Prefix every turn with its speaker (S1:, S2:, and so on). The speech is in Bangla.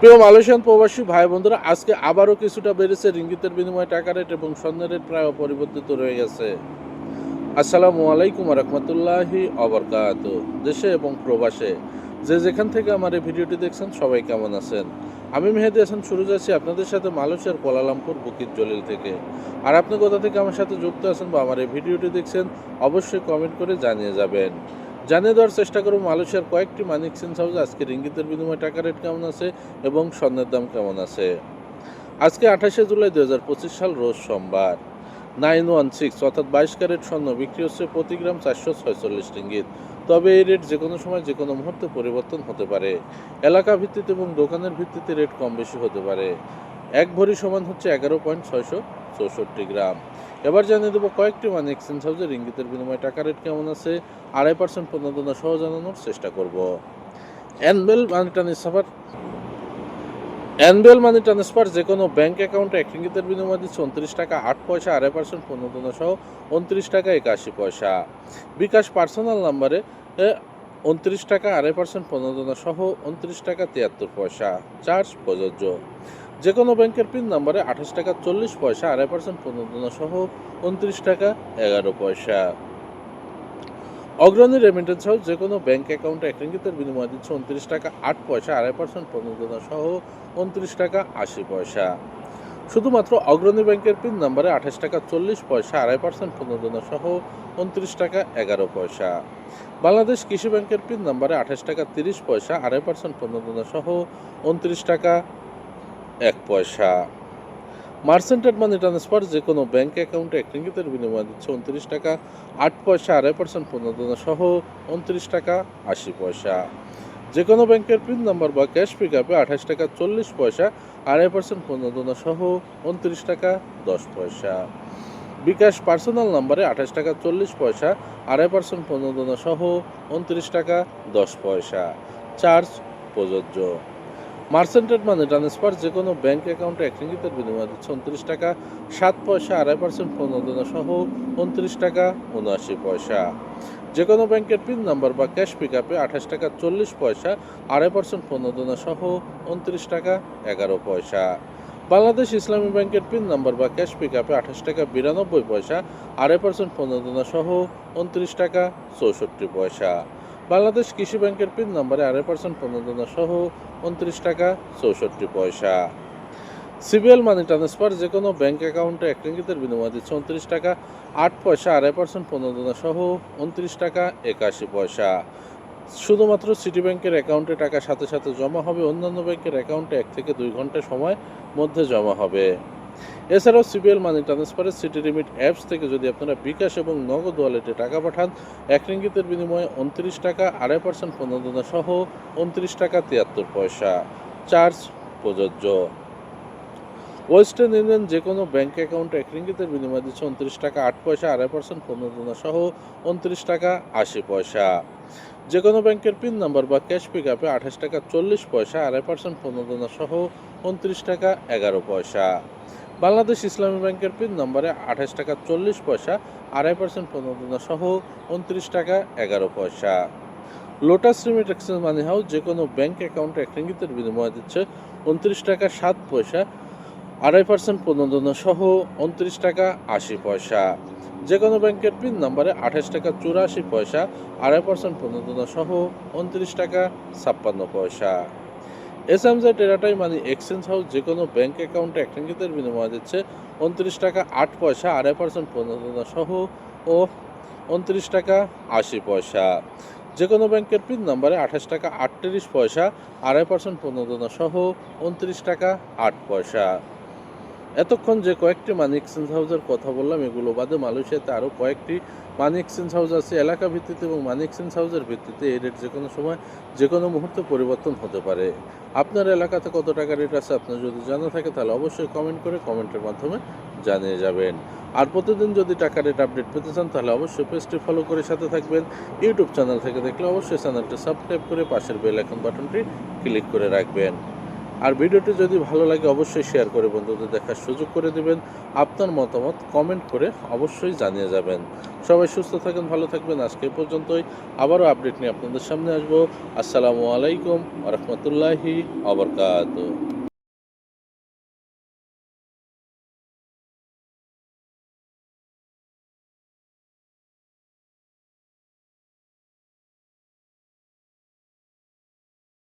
S1: প্রিয় মালয়েশিয়ান প্রবাসী ভাই বন্ধুরা আজকে আবারও কিছুটা বেড়েছে রিঙ্গিতের বিনিময়ে টাকা রেট এবং স্বর্ণের রেট প্রায় অপরিবর্তিত রয়ে গেছে। আসসালামু আলাইকুম রহমতুল্লাহি অবরকাত দেশে এবং প্রবাসে। যে যেখান থেকে আমার এই ভিডিওটি দেখছেন, সবাই কেমন আছেন? আমি মেহেদি হাসান, শুরু যাচ্ছি আপনাদের সাথে মালয়েশিয়ার কোলালামপুর বুকির জলিল থেকে। আর আপনি কোথা থেকে আমার সাথে যুক্ত আছেন বা আমার এই ভিডিওটি দেখছেন, অবশ্যই কমেন্ট করে জানিয়ে যাবেন। জানিয়ে দেওয়ার চেষ্টা করব, মালয়েশিয়ার কয়েকটি মানি এক্সচেঞ্জ হাউস আজকে রিঙ্গিতের বিনিময়ে টাকা রেট কেমন আছে এবং স্বর্ণের দাম কেমন আছে। আজকে আঠাশে জুলাই দু হাজার পঁচিশ সাল রোজ সোমবার। নাইন ওয়ান সিক্স অর্থাৎ বাইশ ক্যারেট স্বর্ণ বিক্রি হচ্ছে প্রতি গ্রাম চারশো ছয়চল্লিশ রিঙ্গিত। তবে এই রেট যে কোনো সময় যে কোনো মুহূর্তে পরিবর্তন হতে পারে। এলাকা ভিত্তিতে এবং দোকানের ভিত্তিতে রেট কম বেশি হতে পারে। এক ভরি সমান হচ্ছে এগারো পয়েন্ট ছয়শো চৌষট্টি গ্রাম। এবার জানিয়ে দেবো কয়েকটি মানে এক্সচেঞ্জ হাউসে ইঙ্গিতের বিনিময়ে টাকা রেট কেমন আছে আড়াই পার্সেন্ট প্রণোদনা সহ জানানোর চেষ্টা করব। অ্যানবেল money transfer annual money transfer যে কোনো ব্যাঙ্ক অ্যাকাউন্টে এক রিঙ্গিতের বিনিময়ে দিচ্ছে উনত্রিশ টাকা, আট পয়সা, আড়াই পার্সেন্ট প্রণোদনা সহ উনত্রিশ টাকা, একাশি পয়সা। বিকাশ পার্সোনাল নাম্বারে উনত্রিশ টাকা, আড়াই পার্সেন্ট প্রণোদনা সহ উনত্রিশ টাকা, তিয়াত্তর পয়সা। চার্জ প্রযোজ্য। যে কোনো ব্যাংকের পিন নাম্বারে আঠাশ টাকা, চল্লিশ পয়সা, আড়াই পার্সেন্ট প্রণোদনা সহ উনত্রিশ টাকা, এগারো পয়সা। অগ্রণী রেমিটেন্স হাউস যে কোনো ব্যাংক অ্যাকাউন্টে এক রিঙ্গিতের বিনিময়ে দিচ্ছে উনত্রিশ টাকা আট পয়সা, আড়াই পার্সেন্ট প্রণোদনা সহ উনত্রিশ টাকা আশি পয়সা। শুধুমাত্র অগ্রণী ব্যাংকের পিন নাম্বারে আঠাশ টাকা চল্লিশ পয়সা, আড়াই পার্সেন্ট প্রণোদনা সহ উনত্রিশ টাকা এগারো পয়সা। বাংলাদেশ কৃষি ব্যাংকের পিন নাম্বারে আঠাশ টাকা তিরিশ পয়সা, আড়াই পার্সেন্ট প্রণোদনা সহ উনত্রিশ টাকা এক পয়সা। মার্সেন্টেড মানি ট্রান্সফার যে কোনো ব্যাংক অ্যাকাউন্টে এক রিঙ্গিতের বিনিময়ে দিচ্ছে উনত্রিশ টাকা, আট পয়সা আড়াই পার্সেন্ট প্রণোদনা সহ উনত্রিশ টাকা আশি পয়সা। যে কোনো ব্যাংকের পিন নাম্বার বা ক্যাশ পিক আপে আঠাশ টাকা চল্লিশ পয়সা, আড়াই পার্সেন্ট প্রণোদনা সহ উনত্রিশ টাকা দশ পয়সা। বিকাশ পার্সোনাল নাম্বারে আঠাশ টাকা চল্লিশ পয়সা, আড়াই পার্সেন্ট প্রণোদনা সহ উনত্রিশ টাকা দশ পয়সা। চার্জ প্রযোজ্য। মার্সেন্টেড মানি ট্রান্সফার যে কোনো ব্যাংক অ্যাকাউন্টে এক রিঙ্গিতের বিনিময়ে দিচ্ছে উনত্রিশ টাকা, সাত পয়সা আড়াই পার্সেন্ট প্রণোদনা সহ উনত্রিশ টাকা উনআশি পয়সা। যে কোনো ব্যাংকের পিন নাম্বার বা ক্যাশ পিক আপে আঠাশ টাকা চল্লিশ পয়সা, আড়াই পার্সেন্ট প্রণোদনা সহ উনত্রিশ টাকা এগারো পয়সা। বাংলাদেশ ইসলামী ব্যাংকের পিন নাম্বার বা ক্যাশ পিক আপে আঠাশ টাকা বিরানব্বই পয়সা, আড়াই পার্সেন্ট প্রণোদনা সহ উনত্রিশ টাকা চৌষট্টি পয়সা। বাংলাদেশ কৃষি ব্যাংকের পিন নাম্বারে আড়াই পার্সেন্ট প্রণোদনা সহ উনত্রিশ টাকা চৌষট্টি পয়সা। সিবিএল মানি ট্রান্সফার যে কোনো ব্যাংক অ্যাকাউন্টে এক রিঙ্গিতের বিনিময় দিচ্ছে উনত্রিশ টাকা, আট পয়সা, আড়াই পার্সেন্ট প্রণোদনা সহ উনত্রিশ টাকা, একাশি পয়সা। শুধুমাত্র সিটি ব্যাংকের অ্যাকাউন্টে টাকা সাথে সাথে জমা হবে, অন্যান্য ব্যাংকের অ্যাকাউন্টে এক থেকে দুই ঘণ্টা সময় মধ্যে জমা হবে। এছাড়াও সিবিএল মানি ট্রান্সফারের সিটি লিমিট অ্যাপস থেকে যদি আপনারা বিকাশ এবং নগদ ওয়ালেটে টাকা পাঠান, এক রিঙ্গিতের বিনিময়ে উনত্রিশ টাকা, আড়াই পার্সেন্ট প্রণোদনা সহ উনত্রিশ টাকা তিয়াত্তর পয়সা। চার্জ প্রযোজ্য। ওয়েস্টার্ন ইউনিয়ন যে কোনো ব্যাঙ্ক অ্যাকাউন্টে এক রিঙ্গিতের বিনিময়ে দিচ্ছে উনত্রিশ টাকা, আট পয়সা, আড়াই পার্সেন্ট প্রণোদনা সহ উনত্রিশ টাকা, আশি পয়সা। যে কোনো ব্যাংকের পিন নাম্বার বা ক্যাশ পিক আপে আঠাশ টাকা, চল্লিশ পয়সা, আড়াই পার্সেন্ট প্রণোদনা সহ উনত্রিশ টাকা, এগারো পয়সা। বাংলাদেশ ইসলামী ব্যাংকের পিন নম্বরে আঠাশ টাকা চল্লিশ পয়সা, আড়াই পার্সেন্ট প্রণোদনা সহ উনত্রিশ টাকা এগারো পয়সা। Lotus remit exchange money house যে কোনো ব্যাংক অ্যাকাউন্টে এক রিঙ্গিতের বিনিময়ে দিচ্ছে উনত্রিশ টাকা সাত পয়সা, আড়াই পার্সেন্ট প্রণোদনা সহ উনত্রিশ টাকা আশি পয়সা। যে কোনো ব্যাংকের পিন নম্বরে আঠাশ টাকা চুরাশি পয়সা, আড়াই পার্সেন্ট প্রণোদনা সহ উনত্রিশ টাকা ছাপ্পান্ন পয়সা। এস টেরাটাই মানি এক্সচেঞ্জ হাউস যে কোনো ব্যাংক অ্যাকাউন্টে এক রিঙ্গিতের বিনিময়ে দিচ্ছে। উনত্রিশ টাকা আট পয়সা, আড়াই পার্সেন্ট প্রণোদনা সহ ও উনত্রিশ টাকা আশি পয়সা। যে কোনো ব্যাংকের পিন নাম্বারে আঠাশ টাকা আটত্রিশ পয়সা, আড়াই পার্সেন্ট প্রণোদনা সহ উনত্রিশ টাকা আট পয়সা। এতক্ষণ যে কয়েকটি মানি এক্সচেঞ্জ হাউসের কথা বললাম, এগুলো বাদে মালয়েশিয়াতে আরও কয়েকটি মানি এক্সচেঞ্জ হাউস আছে। এলাকা ভিত্তিতে এবং মানি এক্সচেঞ্জ হাউসের ভিত্তিতে এই রেট যে কোনো সময়, যে কোনো মুহূর্তে পরিবর্তন হতে পারে। আপনার এলাকাতে কত টাকা রেট আছে আপনার যদি জানা থাকে, তাহলে অবশ্যই কমেন্ট করে কমেন্টের মাধ্যমে জানিয়ে যাবেন। আর প্রতিদিন যদি টাকা রেট আপডেট পেতে চান, তাহলে অবশ্যই পেজটি ফলো করে সাথে থাকবেন। ইউটিউব চ্যানেল থেকে দেখলে অবশ্যই চ্যানেলটি সাবস্ক্রাইব করে পাশের বেল আইকন বাটনটি ক্লিক করে রাখবেন। আর ভিডিওটি যদি ভালো লাগে, অবশ্যই শেয়ার করে বন্ধুদের দেখার সুযোগ করে দেবেন। আপনার মতামত কমেন্ট করে অবশ্যই জানিয়ে যাবেন। সবাই সুস্থ থাকেন, ভালো থাকবেন। আজকে পর্যন্তই। আবারও আপডেট নিয়ে আপনাদের সামনে আসব। আসসালামু আলাইকুম রহমতুল্লাহি আবরকাত